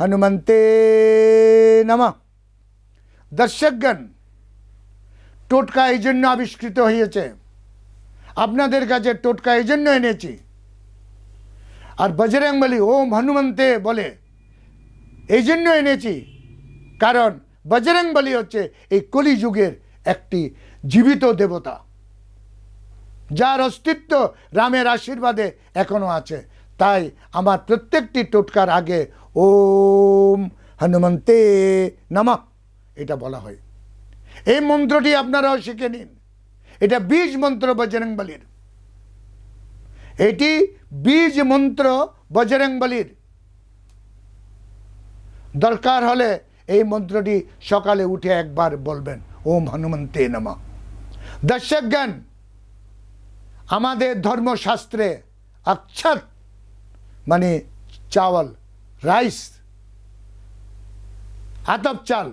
হনুমন্তে নমঃ দর্শকগণ টোটকা এই জন্য আবিষ্কৃত হয়েছে। আপনাদের কাছে টোটকা এই জন্য এনেছি। আর বজরং বলি ওম হনুমন্তে বলে, এই জন্য এনেছি। কারণ বজরং বলি হচ্ছে এই কলিযুগের একটি জীবিত দেবতা। যার অস্তিত্ব রামের আশীর্বাদে এখনও আছে। তাই আমার প্রত্যেকটি টোটকার আগে ওম হনুমন্তে নমঃ এটা বলা হয়। এই মন্ত্রটি আপনারাও শিখে নিন। এটা বীজ মন্ত্র বজরং বলির এটি বীজ মন্ত্র বজরং বলির দরকার হলে এই মন্ত্রটি সকালে উঠে একবার বলবেন, ওম হনুমন্তে নমঃ। দর্শকগণ, আমাদের ধর্মশাস্ত্রে অক্ষত মানে চাওয়াল, রাইস আতপ চাল,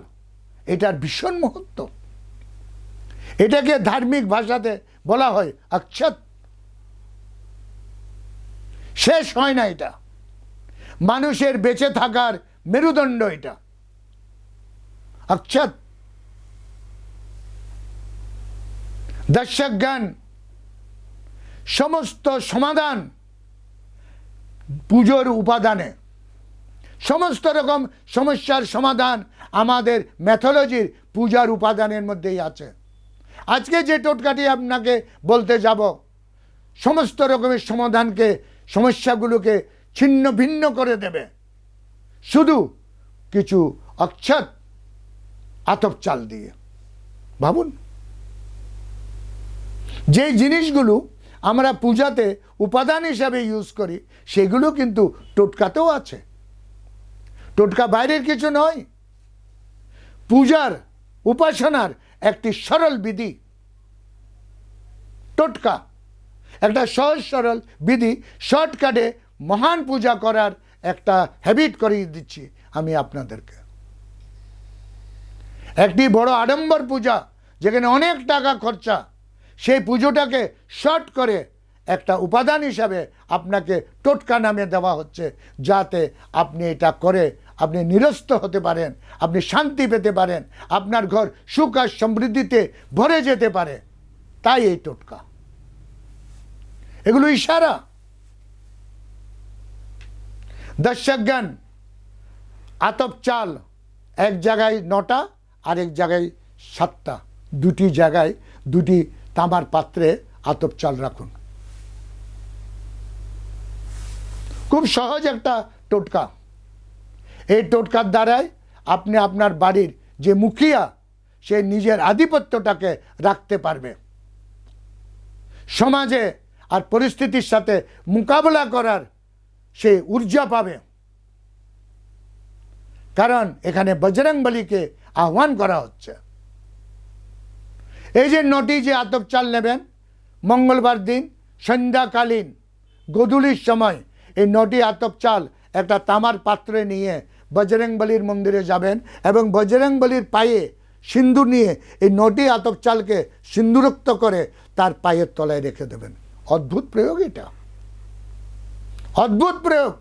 এটার ভীষণ মহত্ব। এটাকে ধার্মিক ভাষাতে বলা হয় অক্ষত শেষ হয় না এটা। মানুষের বেঁচে থাকার মেরুদণ্ড এটা। অক্ষত দর্শকগণ সমস্ত সমাধান পুজোর উপাদানে। সমস্ত রকম সমস্যার সমাধান আমাদের ম্যাথোলজির পূজার উপাদানের মধ্যেই আছে। আজকে যে টোটকাটি আপনাকে বলতে যাব, সমস্ত রকমের সমাধানকে, সমস্যাগুলোকে ছিন্ন ভিন্ন করে দেবে। শুধু কিছু অক্ষত আতপ চাল দিয়ে। ভাবুন। যে জিনিসগুলো আমরা পূজাতে উপাদান হিসাবে ইউজ করি, সেগুলো কিন্তু টোটকাতেও আছে। টোটকা বাইরের কিছু নয়, পূজার, উপাসনার একটি সরল বিধি। টোটকা, একটা সহজ সরল বিধি শর্টকাটে মহান পূজা করার একটা হ্যাবিট করিয়ে দিচ্ছি আমি আপনাদেরকে। একটি বড় আডম্বর পূজা, যেখানে অনেক টাকা খরচা সেই পুজোটাকে শর্ট করে একটা উপাদান হিসাবে আপনাকে টোটকা নামে দেওয়া হচ্ছে, যাতে আপনি এটা করে আপনি নিরস্ত হতে পারেন, আপনি শান্তি পেতে পারেন, আপনার ঘর সুখ আর সমৃদ্ধিতে ভরে যেতে পারে। তাই এই টোটকা। এগুলো ইশারা। দর্শকগণ, আতপ চাল এক জায়গায় নটা আর এক জায়গায় সাতটা। দুটি জায়গায় দুটি তামার পাত্রে আতপ চাল রাখুন। খুব সহজ একটা টোটকা। এই টোটকার দ্বারাই আপনি আপনার বাড়ির যে মুখিয়া, সে নিজের আধিপত্যটাকে রাখতে পারবে। সমাজে আর পরিস্থিতির সাথে মোকাবেলা করার সে ঊর্জা পাবে। কারণ এখানে বজরং বলিকে আহ্বান করা হচ্ছে। এই যে নটি যে আতপ চাল নেবেন, মঙ্গলবার দিন, সন্ধ্যাকালীন, গধূলির সময় এই নটি আতপ চাল একটা তামার পাত্রে নিয়ে বজরং বলির মন্দিরে যাবেন এবং বজরং বলির পায়ে সিন্দুর নিয়ে এই নটি আতপ চালকে সিন্দুরোক্ত করে তার পায়ের তলায় রেখে দেবেন। অদ্ভুত প্রয়োগ এটা। অদ্ভুত প্রয়োগ।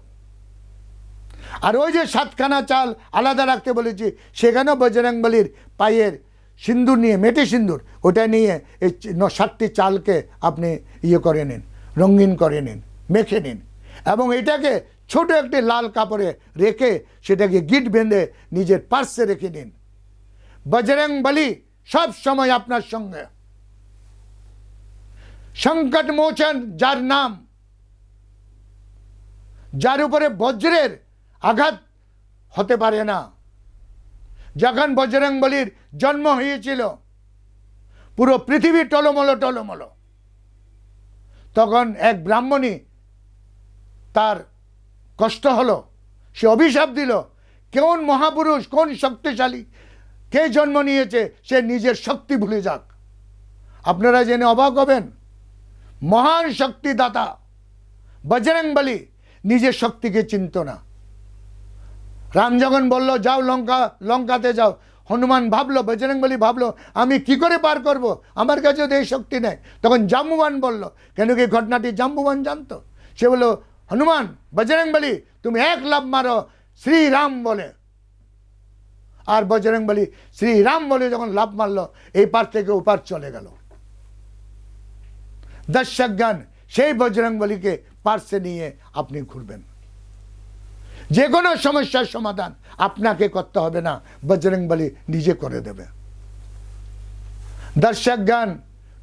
আর ওই যে সাতখানা চাল আলাদা রাখতে বলেছি, সেখানেও বজরং বলির পায়ের সিন্দুর নিয়ে, মেটে সিন্দুর, ওটা নিয়ে এই সাতটি চালকে আপনি ইয়ে করে নিন, রঙিন করে নিন, মেখে নিন। এবং এটাকে ছোট একটি লাল কাপড়ে রেখে সেটাকে গিট বেঁধে নিজের পার্সে রেখে নিন। বজরং বলি, সব সময় আপনার সঙ্গে। সংকট মোচন যার নাম, যার উপরে বজ্রের আঘাত হতে পারে না। যখন বজরং বলির জন্ম হয়েছিল। পুরো পৃথিবী টলমলো টলমলো। তখন এক ব্রাহ্মণী তার কষ্ট হলো, সে অভিশাপ দিল কোন মহাপুরুষ, কোন শক্তিশালী, কে জন্ম নিয়েছে, সে নিজের শক্তি ভুলে যাক। আপনারা জেনে অবাক হবেন, মহান শক্তিদাতা, বজরং বলি নিজের শক্তিকে চিনত না। রাম যখন বলল, যাও লঙ্কা, লঙ্কাতে যাও। হনুমান ভাবলো বজরং বলি ভাবলো, আমি কি করে পার করব? আমার কাছে তো এই শক্তি নেই। তখন জাম্বুবান বলল, কেন কি ঘটনাটি জাম্বুবান জানতো? সে বলল, হনুমান, বজরংবলি, তুমি এক লাভ মারো, শ্রীরাম বলে। আর বজরংবলি শ্রীরাম বলে যখন লাভ মারলো, এই পার থেকে ওপার চলে গেল। দর্শকগণ, সেই বজরং বলিকে পার্শ্বে নিয়ে আপনি ঘুরবেন। যে কোনো সমস্যার সমাধান আপনাকে করতে হবে না বজরংবলী নিজে করে দেবে। দর্শকগণ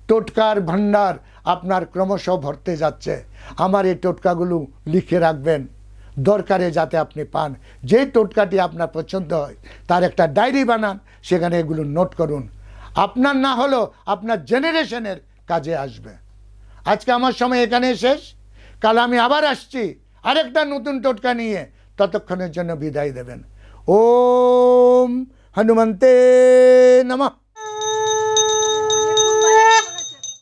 টোটকার ভান্ডার আপনার ক্রমশ ভরতে যাচ্ছে। আমার এই টোটকাগুলো লিখে রাখবেন। দরকারে যাতে আপনি পান। যেই টোটকাটি আপনার পছন্দ হয়, তার একটা ডায়েরি বানান, সেখানে এগুলো নোট করুন। আপনার না হলেও আপনার জেনারেশনের কাজে আসবে। আজকে আমার সময় এখানে শেষ। কাল আমি আবার আসছি। আরেকটা নতুন টোটকা নিয়ে ততক্ষণের জন্য বিদায় দেবেন। ওম হনুমন্তে নমঃ।